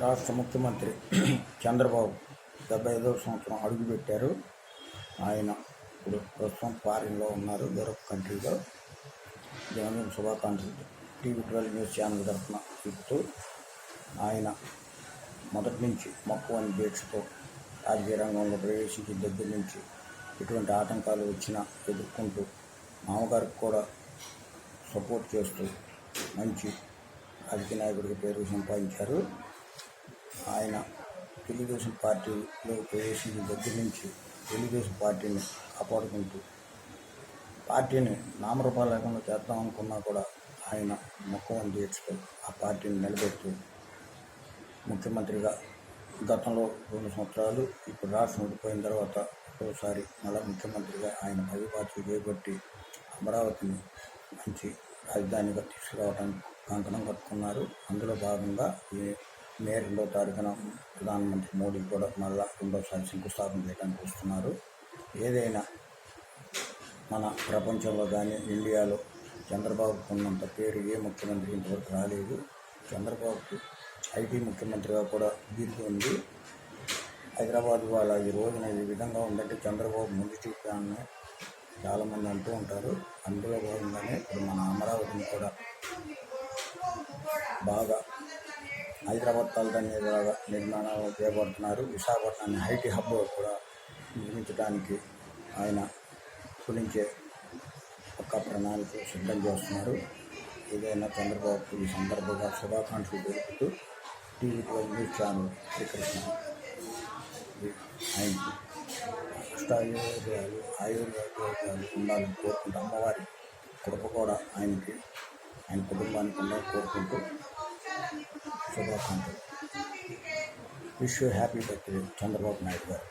రాష్ట్ర ముఖ్యమంత్రి చంద్రబాబు డెబ్బై ఐదవ సంవత్సరం అడుగుపెట్టారు. ఆయన ఇప్పుడు ప్రస్తుతం ఫారిన్లో ఉన్నారు వేరొక కంట్రీలో. జన్మదిన శుభాకాంక్షలు. టీవీ ట్వెల్వ్ న్యూస్ ఛానల్ తరఫున చెప్తూ ఆయన మొదటి నుంచి మక్కువని డేట్స్తో రాజకీయ రంగంలో ప్రవేశించిన దగ్గర నుంచి ఎటువంటి ఆటంకాలు వచ్చినా ఎదుర్కొంటూ మామగారికి కూడా సపోర్ట్ చేస్తూ మంచి రాజకీయ నాయకుడికి పేరు సంపాదించారు. ఆయన తెలుగుదేశం పార్టీలో ప్రవేశించిన దగ్గర నుంచి తెలుగుదేశం పార్టీని కాపాడుకుంటూ పార్టీని నామరూపాలు లేకుండా చేద్దాం అనుకున్నా కూడా ఆయన ముఖం తీర్చుతూ ఆ పార్టీని నిలబెడుతూ ముఖ్యమంత్రిగా గతంలో రెండు సంవత్సరాలు ఇప్పుడు రాష్ట్రం ఓడిపోయిన తర్వాత ఒకసారి మళ్ళా ముఖ్యమంత్రిగా ఆయన పదవి చేపట్టి అమరావతిని మంచి రాజధానిగా తీసుకురావడానికి కంకణం కట్టుకున్నారు. అందులో భాగంగా ఈ మే రెండో తారీఖున ప్రధానమంత్రి మోడీ కూడా మళ్ళా రెండోసారి శంకుస్థాపన చేయడానికి వస్తున్నారు. ఏదైనా మన ప్రపంచంలో కానీ ఇండియాలో చంద్రబాబుకు ఉన్నంత పేరు ఏ ముఖ్యమంత్రి ఇంతవరకు రాలేదు. చంద్రబాబుకు ఐటీ ముఖ్యమంత్రిగా కూడా దీనికి ఉంది. హైదరాబాద్ వాళ్ళ ఈ రోజున ఈ విధంగా ఉందంటే చంద్రబాబు ముందు చూపాలని చాలామంది అంటూ ఉంటారు. అందులో భాగంగానే ఇప్పుడు మన అమరావతిని కూడా బాగా హైదరాబాద్ తలదాన్ని నిర్మాణం నిర్మాణాలు చేపడుతున్నారు. విశాఖపట్నాన్ని ఐటీ హబ్ కూడా నిర్మించడానికి ఆయన గురించే ఒక ప్రణాళిక సిద్ధం చేస్తున్నారు. ఏదైనా చంద్రబాబు ఈ సందర్భంగా శుభాకాంక్షలు తెలుపుతూ TV twelve news channel Srikrishna ఆయనకి అష్టాయుర్వేదాలు ఆయుర్వేదాలు ఉండాలని కోరుకుంటూ అమ్మవారి కృప కూడా ఆయనకి ఆయన కుటుంబానికి ఉండాలని కోరుకుంటూ శుభాకాంక్షలు wish happy birthday Chandrababu Naidu గారు